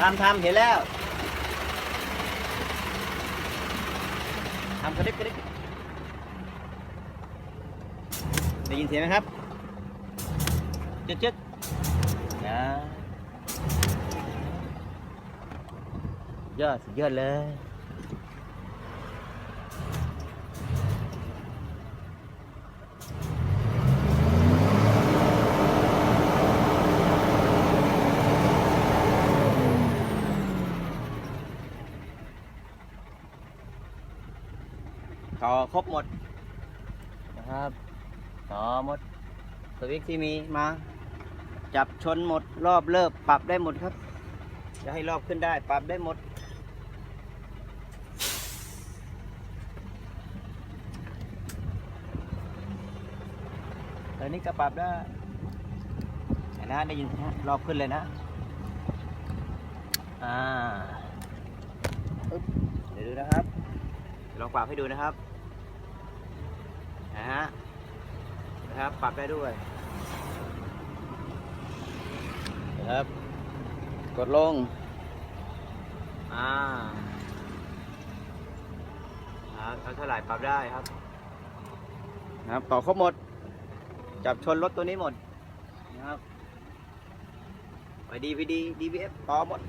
ทำทำเห็นแล้วทำกระดิบกระดิบได้ยินเสียงไหมครับจึ๊ดจึ๊ดนะยอดสุดยอดเลย ต่อครบหมดนะครับต่อหมดสวิตช์ที่มีมา จับชนหมดรอบเลิกปรับได้หมดครับ จะให้รอบขึ้นได้ปรับได้หมด ตอนนี้ก็ปรับได้เห็นนะได้ยินนะรอบขึ้นเลยนะ อ่าอึ๊บเดี๋ยวดูนะครับ ลองปรับให้ดูนะครับนะฮะนะครับปรับได้ด้วยนะครับ กดลงอ่าครับเอาเท่าไหร่ปรับได้ครับนะครับต่อครบหมด จับชนรถตัวนี้หมดนะครับไปดีพีดีดีบีเอฟต่อหมด